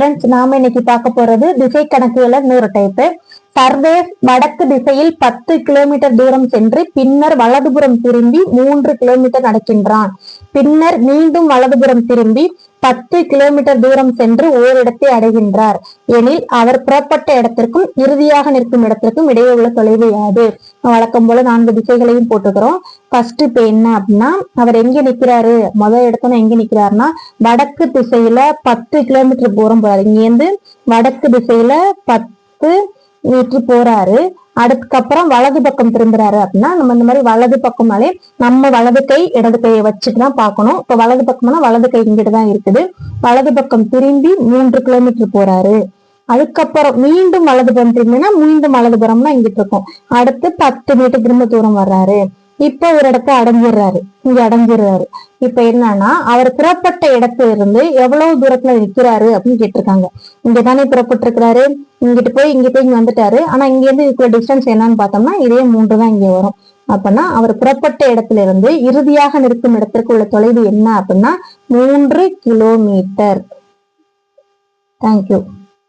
Friends நாம இன்னைக்கு பார்க்க போறது திசை கணக்குகள நூறு டைப்பு சர்வேஸ் வடக்கு திசையில் பத்து கிலோமீட்டர் தூரம் சென்று பின்னர் வலதுபுறம் திரும்பி மூன்று கிலோமீட்டர் நடக்கின்றான். பின்னர் மீண்டும் வலதுபுறம் திரும்பி பத்து கிலோமீட்டர் தூரம் சென்று ஓரிடத்தை அடைகின்றார். எனில் அவர் புறப்பட்ட இடத்திற்கும் இறுதியாக நிற்கும் இடத்திற்கும் இடையே உள்ள தொலைவு யாது? வழக்கம் போல நான்கு திசைகளையும் போட்டுக்கிறோம். ஃபர்ஸ்ட் இப்ப என்ன அப்படின்னா அவர் எங்க நிக்கிறாரு முதல் இடத்துல எங்க நிக்கிறாருன்னா வடக்கு திசையில பத்து கிலோமீட்டர் தூரம் போறாரு. இங்கேருந்து வடக்கு திசையில பத்து மீட்டர் போறாரு. அதுக்கப்புறம் வலது பக்கம் திரும்புறாரு அப்படின்னா நம்ம இந்த மாதிரி வலது பக்கம்னாலே நம்ம வலது கை இடது கையை வச்சுட்டு தான் பார்க்கணும். இப்போ வலது பக்கம்னா வலது கை இங்கிட்டு தான் இருக்குது. வலது பக்கம் திரும்பி மூன்று கிலோமீட்டர் போறாரு. அதுக்கப்புறம் மீண்டும் வலதுபுறம் திரும்பினா மீண்டும் வலதுபுறம்னா இங்கிட்டு இருக்கும். அடுத்து பத்து மீட்டர் திரும்ப தூரம் வர்றாரு. இப்ப ஒரு இடத்த அடைஞ்சிடுறாரு இங்க அடைஞ்சிடுறாரு இப்ப என்னன்னா அவர் புறப்பட்ட இடத்துல இருந்து எவ்வளவு தூரத்துல நிக்கிறாரு அப்படின்னு கேட்டிருக்காங்க. இங்க தானே புறப்பட்டிருக்கிறாரு. இங்கிட்டு போய் இங்க போய் இங்க வந்துட்டாரு. ஆனா இங்க இருந்து இருக்கிற டிஸ்டன்ஸ் என்னன்னு பார்த்தோம்னா இதே மூன்று தான் இங்க வரும். அப்படின்னா அவர் புறப்பட்ட இடத்துல இருந்து இறுதியாக நிற்கும் இடத்திற்கு உள்ள தொலைவு என்ன அப்படின்னா மூன்று கிலோமீட்டர் தேங்க்யூ